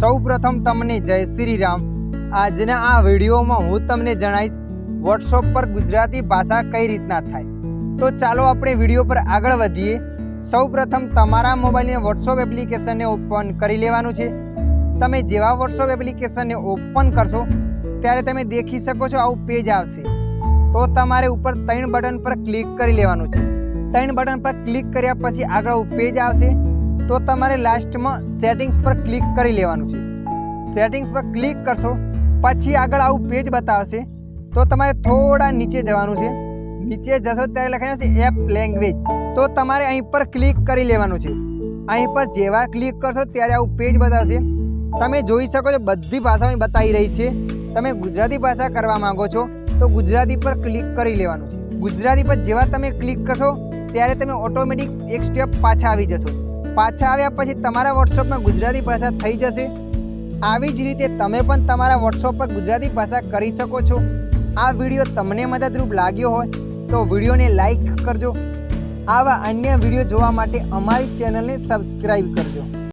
સૌ પ્રથમ તમને જય શ્રી રામ આજના આ વિડીયોમાં હું તમને જણાવીશ વોટ્સઅપ પર ગુજરાતી ભાષા કઈ રીતના થાય. તો ચાલો આપણે વીડિયો પર આગળ વધીએ. સૌ પ્રથમ તમારા મોબાઈલને વોટ્સઅપ એપ્લિકેશનને ઓપન કરી લેવાનું છે. તમે જેવા વોટ્સઅપ એપ્લિકેશનને ઓપન કરશો, ત્યારે તમે દેખી શકો છો આવું પેજ આવશે. તો તમારે ઉપર ત્રણ બટન પર ક્લિક કરી લેવાનું છે. ત્રણ બટન પર ક્લિક કર્યા પછી આગળ પેજ આવશે. તો તમારે લાસ્ટમાં સેટિંગ્સ પર ક્લિક કરી લેવાનું છે. સેટિંગ્સ પર ક્લિક કરશો, પછી આગળ આવું પેજ બતાવશે. તો તમારે થોડા નીચે જવાનું છે. નીચે જશો ત્યારે લખેલું છે એપ લેંગ્વેજ તો તમારે અહીં પર ક્લિક કરી લેવાનું છે. અહીં પર જેવા ક્લિક કરશો ત્યારે આવું પેજ બતાવશે. તમે જોઈ શકો છો બધી ભાષાઓ બતાવી રહી છે. તમે ગુજરાતી ભાષા કરવા માંગો છો, તો ગુજરાતી પર ક્લિક કરી લેવાનું છે. ગુજરાતી પર જેવા તમે ક્લિક કરશો, ત્યારે તમે ઓટોમેટિક એક સ્ટેપ પાછા આવી જશો. પાછા આવ્યા પછી તમારા વોટ્સઅપમાં ગુજરાતી ભાષા થઈ જશે? આવી જ રીતે તમે પણ તમારા વોટ્સઅપ પર ગુજરાતી ભાષા કરી શકો છો. આ વીડિયો તમને મદદરૂપ લાગ્યો હોય તો વિડીયોને લાઈક કરજો. આવા અન્ય વીડિયો જોવા માટે અમારી ચેનલને સબસ્ક્રાઈબ કરજો.